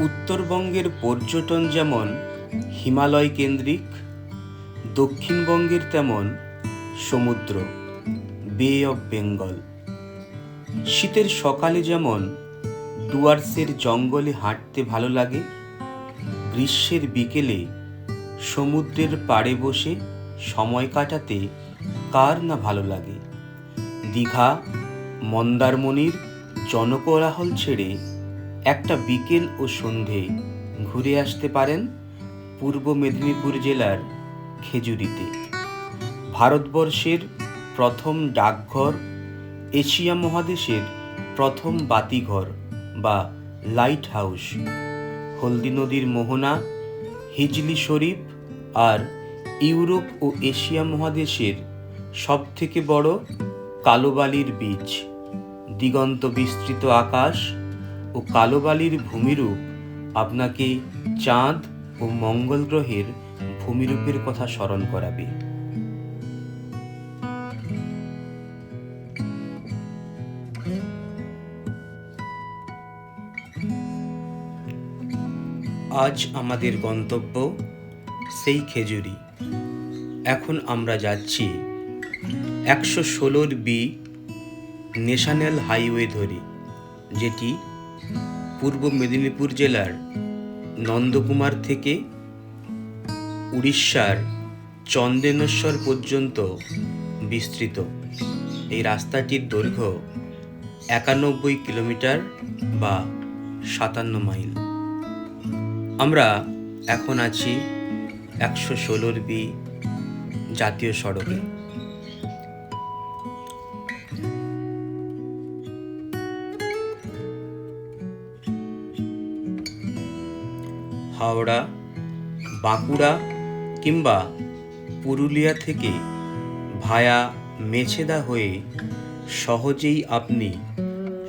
উত্তরবঙ্গের পর্যটন যেমন হিমালয় কেন্দ্রিক, দক্ষিণবঙ্গের তেমন সমুদ্র বে অফ বেঙ্গল শীতের সকালে যেমন ডুয়ার্সের জঙ্গলে হাঁটতে ভালো লাগে, গ্রীষ্মের বিকেলে সমুদ্রের পাড়ে বসে সময় কাটাতে কার না ভালো লাগে? দীঘা, মন্দারমণির জনকোলাহল ছেড়ে একটা বিকেল ও সন্ধে ঘুরে আসতে পারেন পূর্ব মেদিনীপুর জেলার খেজুরিতে। ভারতবর্ষের প্রথম ডাকঘর, এশিয়া মহাদেশের প্রথম বাতিঘর বা লাইট হাউস হলদি নদীর মোহনা, হিজলি শরীফ আর ইউরোপ ও এশিয়া মহাদেশের সবথেকে বড় কালোবালির বীচ, দিগন্ত বিস্তৃত আকাশ ও কালোবালির ভূমিরূপ আপনাকে চাঁদ ও মঙ্গল গ্রহের ভূমিরূপের কথা স্মরণ করাবে। আজ আমাদের গন্তব্য সেই খেজুরি। এখন আমরা যাচ্ছি একশো ষোলোর বি ন্যাশনাল হাইওয়ে ধরে, যেটি পূর্ব মেদিনীপুর জেলার নন্দকুমার থেকে উড়িষ্যার চন্দেনেশ্বর পর্যন্ত বিস্তৃত। এই রাস্তাটির দৈর্ঘ্য একানব্বই কিলোমিটার বা সাতান্ন মাইল। আমরা এখন আছি একশো ষোলোর বি জাতীয় সড়কে। হাওড়া, বাঁকুড়া কিংবা পুরুলিয়া থেকে ভায়া মেছেদা হয়ে সহজেই আপনি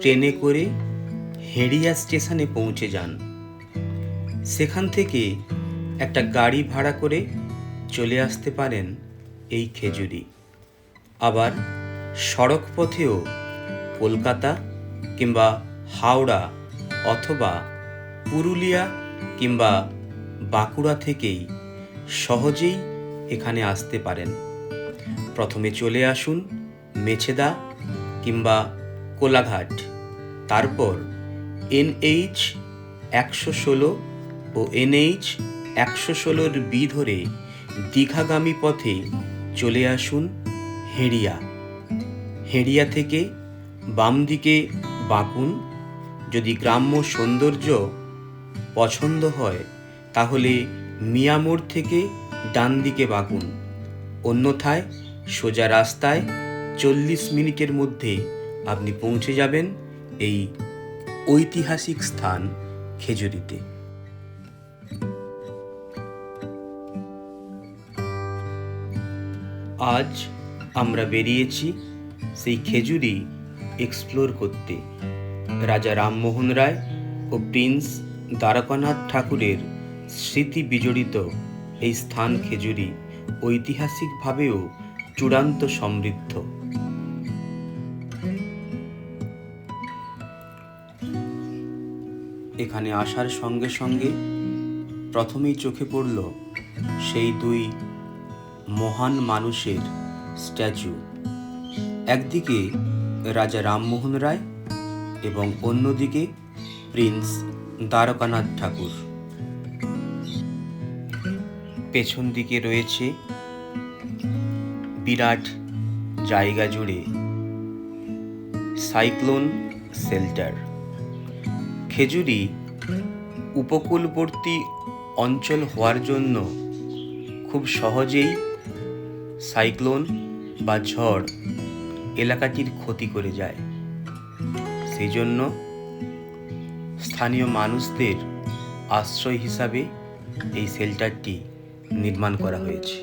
ট্রেনে করে হেড়িয়া স্টেশনে পৌঁছে যান। সেখান থেকে একটা গাড়ি ভাড়া করে চলে আসতে পারেন এই খেজুরি। আবার সড়ক পথেও কলকাতা কিংবা হাওড়া অথবা পুরুলিয়া কিংবা বাঁকুড়া থেকেই সহজেই এখানে আসতে পারেন। প্রথমে চলে আসুন মেছেদা কিংবা কোলাঘাট। তারপর এনএইচ একশো ষোলো ও এনএইচ একশো ষোলোর বি ধরে দীঘাগামী পথে চলে আসুন হেড়িয়া। হেড়িয়া থেকে বাম দিকে বাঁকুন যদি গ্রাম্য সৌন্দর্য পছন্দ হয়, তাহলে মিয়ামোড় থেকে ডান দিকে বাঁকুন। অন্যথায় সোজা রাস্তায় চল্লিশ মিনিটের মধ্যে আপনি পৌঁছে যাবেন এই ঐতিহাসিক স্থান খেজুরিতে। আজ আমরা বেরিয়েছি সেই খেজুরি এক্সপ্লোর করতে। রাজা রামমোহন রায় ও প্রিন্স দ্বারকানাথ ঠাকুরের স্মৃতি বিজড়িত এই স্থান খেজুরি ঐতিহাসিকভাবেও চূড়ান্ত সমৃদ্ধ। এখানে আসার সঙ্গে সঙ্গে প্রথমেই চোখে পড়ল সেই দুই মহান মানুষের স্ট্যাচু। একদিকে রাজা রামমোহন রায় এবং অন্যদিকে প্রিন্স দ্বারকানাথ ঠাকুর। পেছন দিকে রয়েছে বিরাট জায়গা জুড়ে সাইক্লোন শেল্টার। খেজুরি উপকূলবর্তী অঞ্চল হওয়ার জন্য খুব সহজেই সাইক্লোন বা ঝড় এলাকাটির ক্ষতি করে যায়। সেই জন্য স্থানীয় মানুষদের আশ্রয় হিসাবে এই শেল্টারটি নির্মাণ করা হয়েছে।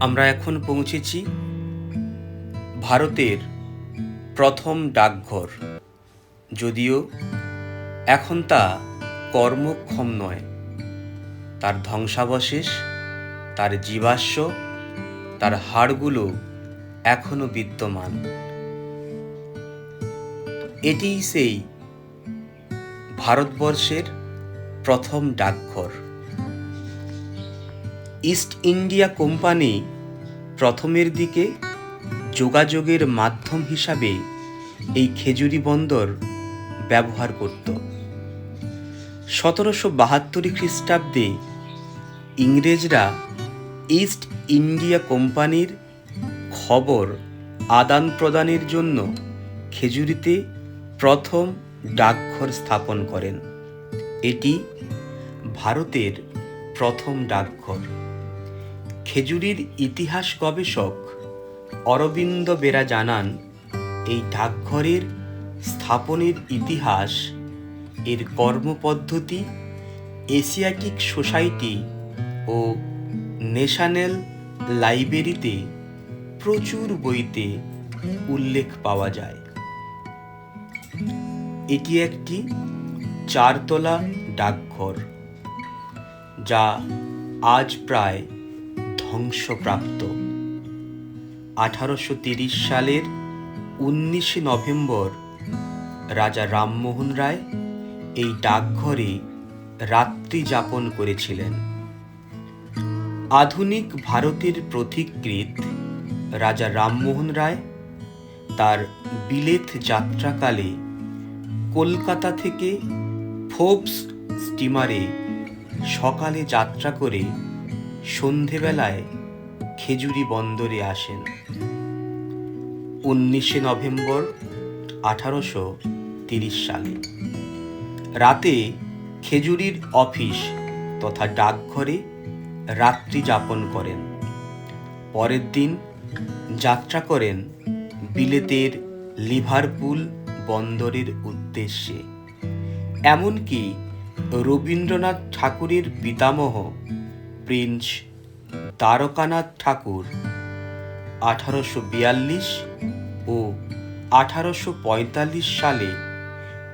আমরা এখন পৌঁছেছি ভারতের প্রথম ডাকঘর। যদিও এখন তা কর্মক্ষম নয়। তার ধ্বংসাবশেষ, তার জীবাশ্ম, তার হাড়গুলো এখনও বিদ্যমান। এটিই সেই ভারতবর্ষের প্রথম ডাকঘর। ইস্ট ইন্ডিয়া কোম্পানি প্রথমের দিকে যোগাযোগের মাধ্যম হিসাবে এই খেজুরি বন্দর ব্যবহার করত। সতেরোশো বাহাত্তর খ্রিস্টাব্দে ইংরেজরা ইস্ট ইন্ডিয়া কোম্পানির খবর আদান প্রদানের জন্য খেজুরিতে প্রথম ডাকঘর স্থাপন করেন। এটি ভারতের প্রথম ডাকঘর। খেজুরির ইতিহাস গবেষক অরবিন্দ বেরা জানান, এই ডাকঘরের স্থাপনের ইতিহাস, এর কর্মপদ্ধতি, এশিয়াটিক সোসাইটি ও ন্যাশনাল লাইব্রেরিতে প্রচুর বইতে উল্লেখ পাওয়া যায়। এটি একটি চারতলা ডাকঘর, যা আজ প্রায় ধ্বংসপ্রাপ্ত। আঠারোশো তিরিশ সালের উনিশে নভেম্বর রাজা রামমোহন রায় এই ডাকঘরে রাত্রি যাপন করেছিলেন। আধুনিক ভারতের প্রতিকৃত রাজা রামমোহন রায় তার বিলেত যাত্রাকালে কলকাতা থেকে ফোবস স্টিমারে সকালে যাত্রা করে সন্ধেবেলায় খেজুরি বন্দরে আসেন। উনিশে নভেম্বর আঠারোশো তিরিশ সালে। রাতে খেজুরির অফিস তথা ডাকঘরে রাত্রি যাপন করেন। পরের দিন যাত্রা করেন বিলেতের লিভারপুল বন্দরের উদ্দেশ্যে। এমনকি রবীন্দ্রনাথ ঠাকুরের পিতামহ প্রিন্স দ্বারকানাথ ঠাকুর আঠারোশো বিয়াল্লিশ ও আঠারোশো পঁয়তাল্লিশ সালে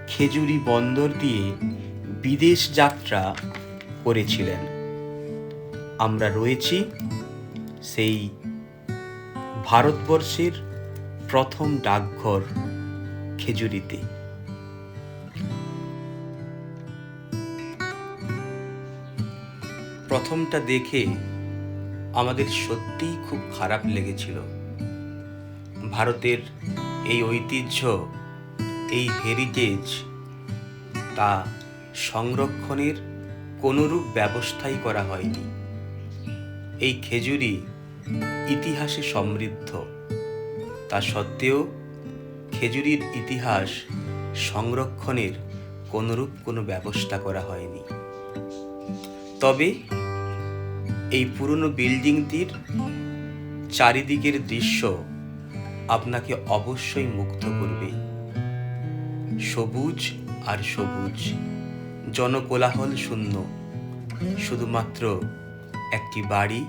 খেজুরি বন্দর দিয়ে বিদেশ যাত্রা করেছিলেন। আমরা রয়েছি সেই ভারতবর্ষের প্রথম ডাকঘর। খেজুরিতে। প্রথমটা দেখে আমাদের সত্যিই খুব খারাপ লেগেছিল। ভারতের এই ঐতিহ্য, এই হেরিটেজ তা সংরক্ষণের কোনোরূপ ব্যবস্থাই করা হয়নি। এই খেজুরি ইতিহাসে সমৃদ্ধ। তা সত্ত্বেও খেজুরির ইতিহাস সংরক্ষণের কোনোরূপ কোনো ব্যবস্থা করা হয়নি। তবে এই পুরনো বিল্ডিংটির চারিদিকের দৃশ্য আপনাকে অবশ্যই মুগ্ধ করবে। সবুজ আর সবুজ, জনকোলাহল শূন্য, শুধুমাত্র একটি বাড়ি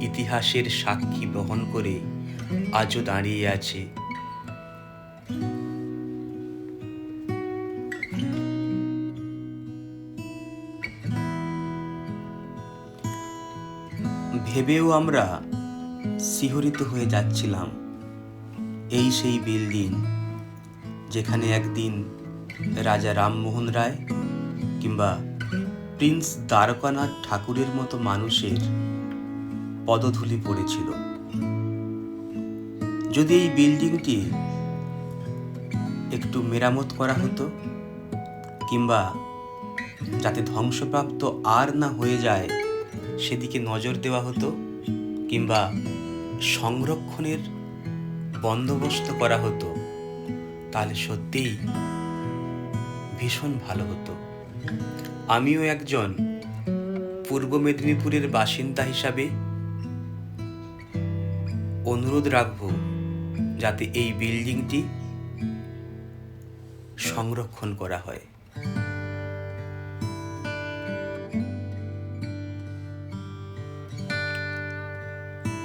ইতিহাসের সাক্ষী বহন করে আজও দাঁড়িয়ে আছে ভেবেও আমরা শিহরিত হয়ে যাচ্ছিলাম এই সেই বিল্ডিং যেখানে একদিন রাজা রামমোহন রায় কিংবা প্রিন্স দ্বারকানাথ ঠাকুরের মতো মানুষের পদধূলি পড়েছিল। যদি এই বিল্ডিংটি একটু মেরামত করা হতো কিংবা যাতে ধ্বংসপ্রাপ্ত আর না হয়ে যায় সেদিকে নজর দেওয়া হতো কিংবা সংরক্ষণের বন্দোবস্ত করা হতো, তাহলে সত্যিই ভীষণ ভালো হতো। আমিও একজন পূর্ব মেদিনীপুরের বাসিন্দা হিসাবে অনুরোধ রাখব যাতে এই বিল্ডিংটি সংরক্ষণ করা হয়।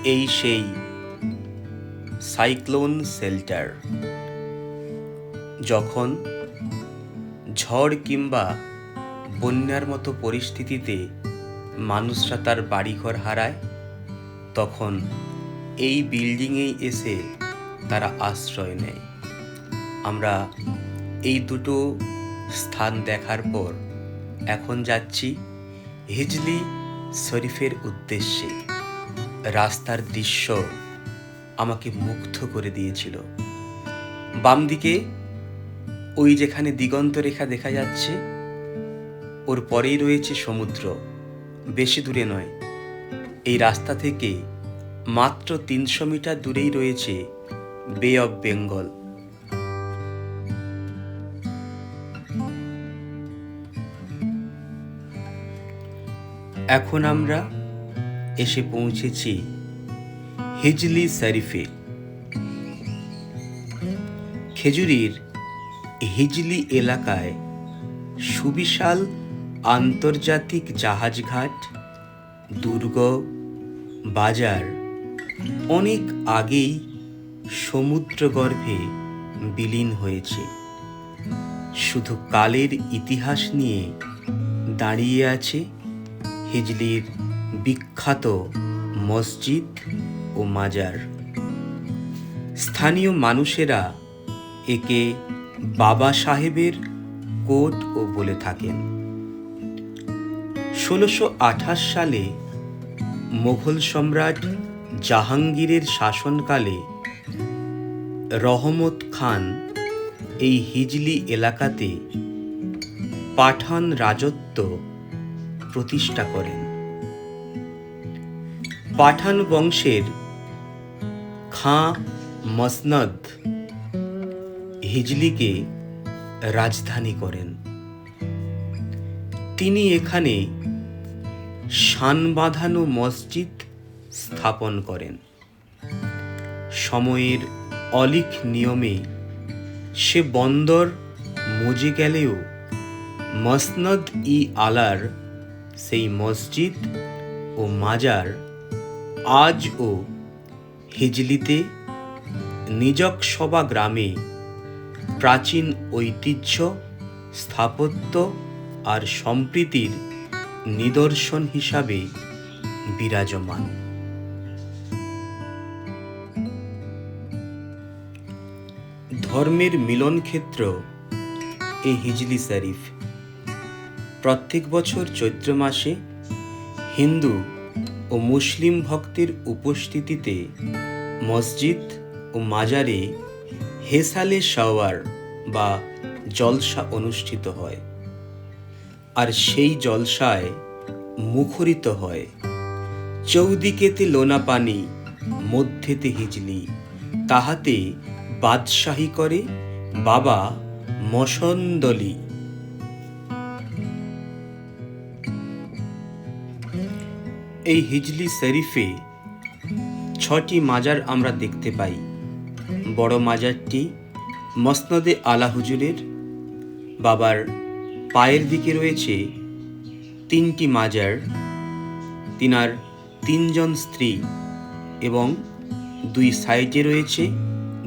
এই সেই সাইক্লোন শেল্টার যখন ঝড় কিংবা বন্যার মতো পরিস্থিতিতে মানুষরা তার বাড়িঘর হারায়, তখন এই বিল্ডিংয়েই এসে তারা আশ্রয় নেয়। আমরা এই দুটো স্থান দেখার পর এখন যাচ্ছি হিজলি শরীফের উদ্দেশ্যে। রাস্তার দৃশ্য আমাকে মুগ্ধ করে দিয়েছিল। বাম দিকে ওই যেখানে দিগন্ত রেখা দেখা যাচ্ছে, ওর পরেই রয়েছে সমুদ্র। বেশি দূরে নয়। এই রাস্তা থেকে মাত্র তিনশো মিটার দূরেই রয়েছে বে অফ বেঙ্গল এখন আমরা এসে পৌঁছেছি হিজলি শরীফে। খেজুরির হিজলি এলাকায় সুবিশাল আন্তর্জাতিক জাহাজঘাট, দুর্গ, বাজার অনেক আগেই সমুদ্রগর্ভে বিলীন হয়েছে। শুধু কালের ইতিহাস নিয়ে দাঁড়িয়ে আছে হিজলির বিখ্যাত মসজিদ ও মাজার। স্থানীয় মানুষেরা একে বাবা সাহেবের কোট ও বলে থাকেন। ষোলোশো আঠাশ সালে মোঘল সম্রাট জাহাঙ্গীরের শাসনকালে রহমত খান এই হিজলি এলাকাতে পাঠান রাজত্ব প্রতিষ্ঠা করেন। পাঠান বংশের খাঁ মসনদ হিজলিকে রাজধানী করেন। তিনি এখানে শান বাঁধানো মসজিদ স্থাপন করেন। সময়ের অলিখ নিয়মে সে বন্দর মজে গেলেও মসনদ ই আলার সেই মসজিদ ও মাজার আজও হিজলিতে নিজক সভা গ্রামে প্রাচীন ঐতিহ্য, স্থাপত্য আর সম্প্রীতির নিদর্শন হিসাবে বিরাজমান। ধর্মের মিলন ক্ষেত্র এই হিজলি শরীফ। প্রত্যেক বছর চৈত্র মাসে হিন্দু ও মুসলিম ভক্তের উপস্থিতিতে মসজিদ ও মাজারে হেসালে শাওয়ার বা জলসা অনুষ্ঠিত হয়। আর সেই জলসায় মুখরিত হয়। চৌদিকেতে লোনা পানি, মধ্যেতে হিজলি। তাহাতে বাদশাহী করে, বাবা মসন্দলি। এই হিজলি শরীফে ছটি মাজার আমরা দেখতে পাই। বড় মাজারটি মসনদে আলা হুজুরের বাবার পায়ের দিকে রয়েছে তিনটি মাজার। তিনার তিনজন স্ত্রী এবং দুই সাইডে রয়েছে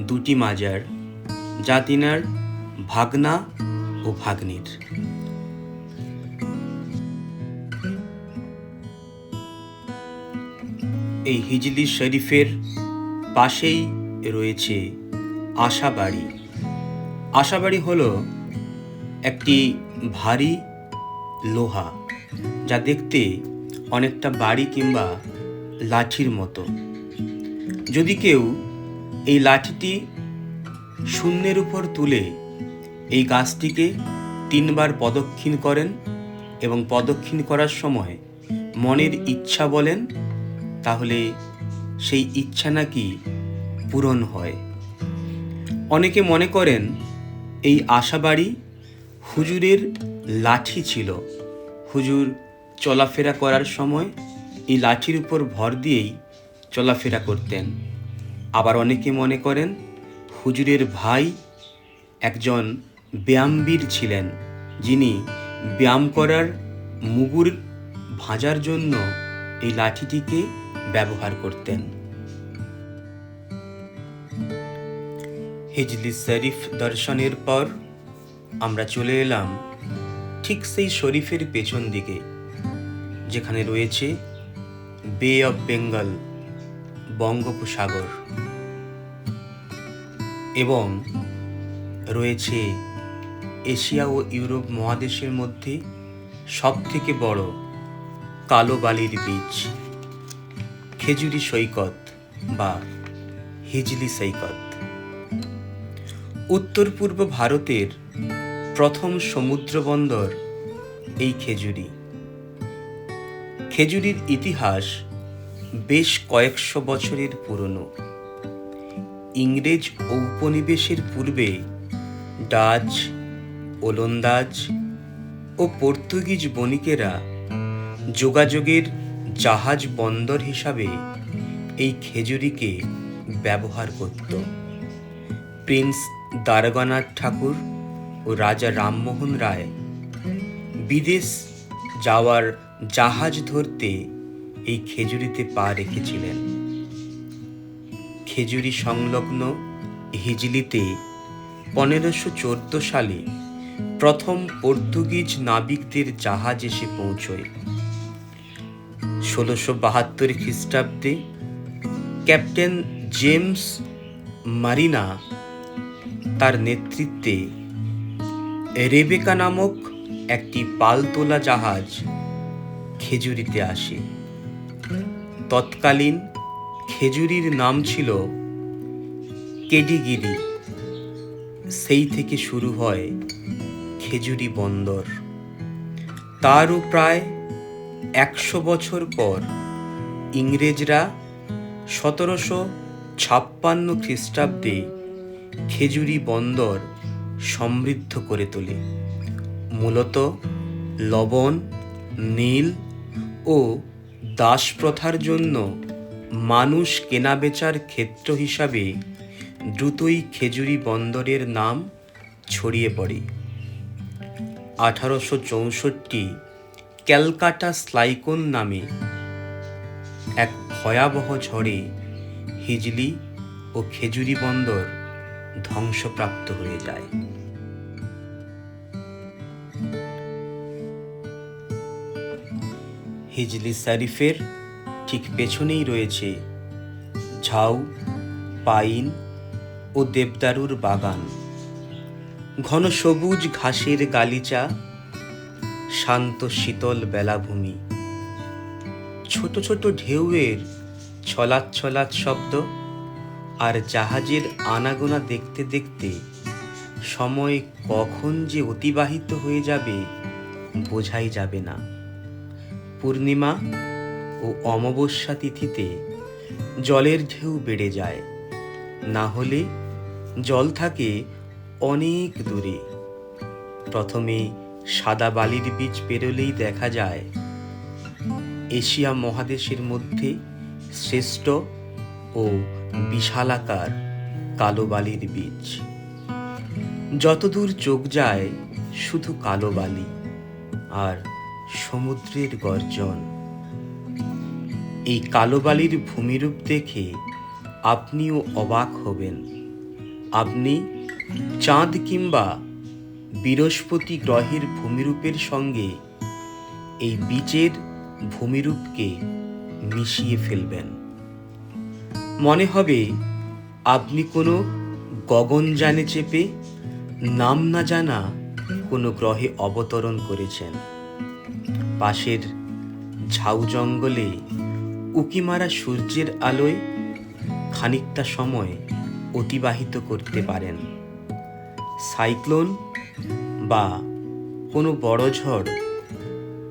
দুটি মাজার, যা তিনার ভাগনা ও ভাগ্নির। এই হিজলি শরীফের পাশেই রয়েছে আশাবাড়ি। আশাবাড়ি হলো একটি ভারী লোহা যা দেখতে অনেকটা বাড়ি কিংবা লাঠির মতো। যদি কেউ এই লাঠিটি শূন্যের উপর তুলে এই গাছটিকে তিনবার প্রদক্ষিণ করেন এবং প্রদক্ষিণ করার সময় মনের ইচ্ছা বলেন তাহলে সেই ইচ্ছা নাকি পূরণ হয়? অনেকে মনে করেন এই আশাবাড়ি হুজুরের লাঠি ছিল। হুজুর চলাফেরা করার সময় এই লাঠির উপর ভর দিয়েই চলাফেরা করতেন। আবার অনেকে মনে করেন হুজুরের ভাই একজন ব্যায়ামবীর ছিলেন, যিনি ব্যায়াম করার মুগুর ভাঁজার জন্য এই লাঠিটিকে ব্যবহার করতেন। হিজলি শরীফ দর্শনের পর আমরা চলে এলাম ঠিক সেই শরীফের পেছন দিকে, যেখানে রয়েছে বে অফ বেঙ্গল বঙ্গোপসাগর এবং রয়েছে এশিয়া ও ইউরোপ মহাদেশের মধ্যে সব থেকে বড় কালো বালির বীচ। খেজুরি সৈকত বা হিজলি সৈকত। উত্তর পূর্ব ভারতের প্রথম সমুদ্র বন্দর এই খেজুরি। খেজুরির ইতিহাস বেশ কয়েকশো বছরের পুরনো। ইংরেজ ঔপনিবেশের পূর্বে ডাচ, ওলন্দাজ ও পর্তুগিজ বণিকেরা যোগাযোগের জাহাজ বন্দর হিসাবে এই খেজুরিকে ব্যবহার করত। প্রিন্স দ্বারকানাথ ঠাকুর ও রাজা রামমোহন রায় বিদেশ যাওয়ার জাহাজ ধরতে এই খেজুরিতে পা রেখেছিলেন। খেজুরি সংলগ্ন হিজলিতে পনেরোশো চোদ্দ সালে প্রথম পর্তুগিজ নাবিকদের জাহাজ এসে পৌঁছয়। ষোলোশো বাহাত্তর খ্রিস্টাব্দে ক্যাপ্টেন জেমস মারিনা তার নেতৃত্বে রেবেকা নামক একটি পালতোলা জাহাজ খেজুরিতে আসে। তৎকালীন খেজুরির নাম ছিল কেডিগিরি। সেই থেকে শুরু হয় খেজুরি বন্দর। তারও প্রায় একশো বছর পর ইংরেজরা সতেরোশো ছাপ্পান্ন খ্রিস্টাব্দে খেজুরি বন্দর সমৃদ্ধ করে তোলে। মূলত লবণ, নীল ও দাস প্রথার জন্য মানুষ কেনাবেচার ক্ষেত্র হিসাবে দ্রুতই খেজুরি বন্দরের নাম ছড়িয়ে পড়ে। আঠারোশো চৌষট্টি ক্যালকাটা স্লাইকন নামে এক ভয়াবহ ঝড়ে হিজলি ও খেজুরি বন্দর ধ্বংসপ্রাপ্ত হয়ে যায়। হিজলি শরীফের ঠিক পেছনেই রয়েছে ঝাউ, পাইন ও দেবদারুর বাগান। ঘন সবুজ ঘাসের গালিচা শান্ত শীতল বেলাভূমি। ছোট ছোট ঢেউয়ের ছলাৎ শব্দ আর জাহাজের আনাগোনা দেখতে দেখতে সময় কখন যে অতিবাহিত হয়ে যাবে বোঝাই যাবে না। পূর্ণিমা ও অমাবস্যা তিথিতে জলের ঢেউ বেড়ে যায়। না হলে জল থাকে অনেক দূরে। প্রথমে সাদা বালির বীজ পেরোলেই দেখা যায়। এশিয়া মহাদেশের মধ্যে শ্রেষ্ঠ ও বিশালাকার কালো বালির বীজ। যতদূর চোখ যায়, শুধু কালো বালি আর সমুদ্রের গর্জন। এই কালো বালির ভূমিরূপ দেখে আপনিও অবাক হবেন। আপনি চাঁদ কিংবা বৃহস্পতি গ্রহের ভূমিরূপের সঙ্গে এই বীজের ভূমিরূপকে মিশিয়ে ফেলবেন। মনে হবে, আপনি কোনো গগনযানে চেপে, নাম না জানা কোনো গ্রহে অবতরণ করেছেন। পাশের ঝাউ জঙ্গলে উকিমারা সূর্যের আলোয় খানিকটা সময় অতিবাহিত করতে পারেন। সাইক্লোন বা কোনো বড় ঝড়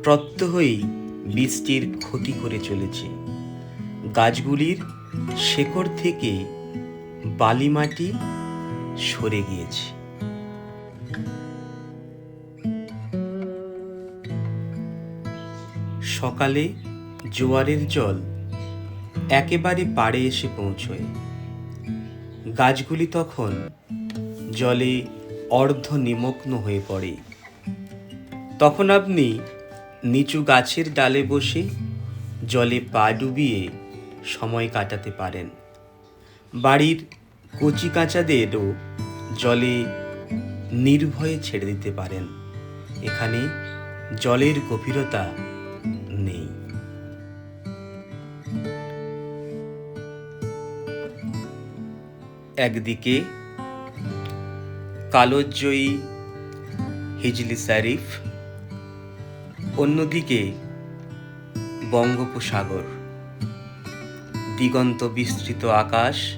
প্রত্যহই বৃষ্টির ক্ষতি করে চলেছে। গাছগুলির শেকড় থেকে বালিমাটি সরে গিয়েছে। সকালে জোয়ারের জল একেবারে পাড়ে এসে পৌঁছয়। গাছগুলি তখন জলে অর্ধ নিমগ্ন হয়ে পড়ে। তখন আপনি নিচু গাছের ডালে বসে জলে পা ডুবিয়ে সময় কাটাতে পারেন। বাড়ির কচি কাঁচাদেরও জলে নির্ভয়ে ছেড়ে দিতে পারেন। এখানে জলের গভীরতা নেই। একদিকে কালোজয়ী হিজলি শরীফ, অন্যদিকে বঙ্গোপসাগর। দিগন্ত বিস্তৃত আকাশ,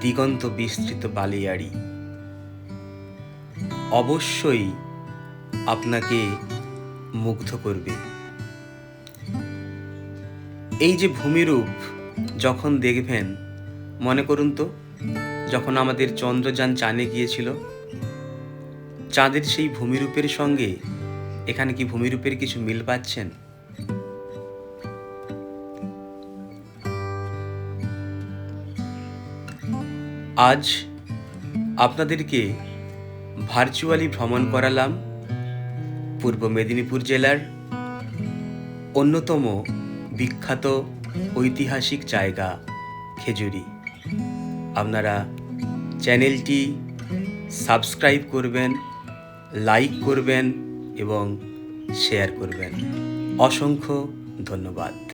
দিগন্ত বিস্তৃত বালিয়াড়ি। অবশ্যই আপনাকে মুগ্ধ করবে। এই যে ভূমিরূপ যখন দেখবেন, মনে করুন তো যখন আমাদের চন্দ্রযান চাঁদে গিয়েছিল, চাঁদের সেই ভূমিরূপের সঙ্গে এখানে কি ভূমিরূপের কিছু মিল পাচ্ছেন? আজ আপনাদেরকে ভার্চুয়ালি ভ্রমণ করালাম পূর্ব মেদিনীপুর জেলার অন্যতম বিখ্যাত ঐতিহাসিক জায়গা খেজুরি। আপনারা চ্যানেলটি সাবস্ক্রাইব করবেন লাইক করবেন এবং শেয়ার করবেন। অসংখ্য ধন্যবাদ।